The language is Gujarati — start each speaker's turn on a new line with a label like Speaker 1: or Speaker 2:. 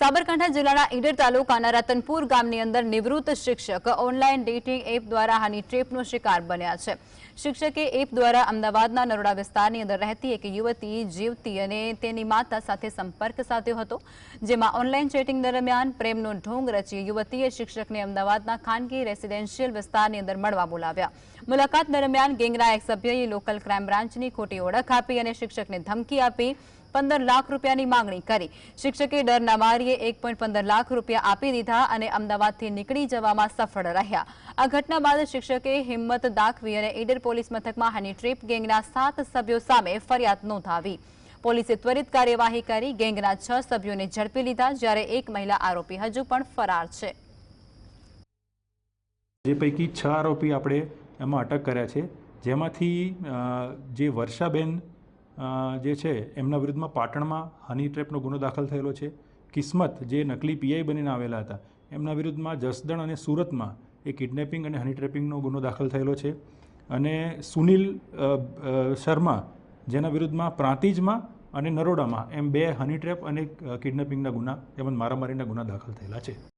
Speaker 1: સાબરકાંઠા જિલ્લાના ઈડર તાલુકાના રતનપુર ગામની અંદર નિવૃત્ત શિક્ષક ઓનલાઈન ડેટિંગ એપ દ્વારા હાની ટ્રેપનો શિકાર બન્યા છે. શિક્ષકે એપ દ્વારા અમદાવાદના નરોડા વિસ્તારની અંદર રહેતી એક યુવતી જીવતી અને તેની માતા સાથે સંપર્ક સાધ્યો હતો, જેમાં ઓનલાઈન ચેટિંગ દરમિયાન પ્રેમનો ઢોંગ રચી યુવતીએ શિક્ષકને અમદાવાદના ખાનગી રેસિડેન્શિયલ વિસ્તારની અંદર મળવા બોલાવ્યા. મુલાકાત દરમિયાન ગેંગના એક સભ્યએ લોકલ ક્રાઇમ બ્રાન્ચની ખોટી ઓળખ આપી અને શિક્ષકને ધમકી આપી પંદર લાખ રૂપિયાની માંગણી કરી. શિક્ષકે ડરના મારીએ એક લાખ રૂપિયા આપી દીધા અને અમદાવાદથી નીકળી જવામાં સફળ રહ્યા. આ ઘટના બાદ શિક્ષકે હિંમત દાખવી અને ઈડર પોલીસ મથકમાં હની ટ્રીપ ગેંગના સાત સભ્યો સામે ફરિયાદ નોંધાવી. પોલીસે ત્વરિત કાર્યવાહી કરી ગેંગના છ સભ્યોને ઝડપી લીધા, જ્યારે એક મહિલા આરોપી હજુ પણ ફરાર છે.
Speaker 2: જે પૈકી છ આરોપી આપણે એમાં અટક કર્યા છે. જેમાંથી જે વર્ષાબેન જે છે, એમના વિરુદ્ધમાં પાટણમાં હની ટ્રેપનો ગુનો દાખલ થયેલો છે. કિસ્મત, જે નકલી પીઆઈ બનીને આવેલા હતા. એમના વિરુદ્ધમાં જસદણ અને સુરતમાં એ કિડનેપિંગ અને હની ટ્રેપિંગનો ગુનો દાખલ થયેલો છે. અને સુનિલ શર્મા, જેના વિરુદ્ધમાં પ્રાંતિજમાં અને નરોડામાં એમ બે હની ટ્રેપ અને કિડનેપિંગના ગુના, તેમજ મારામારીના ગુના દાખલ થયેલા છે.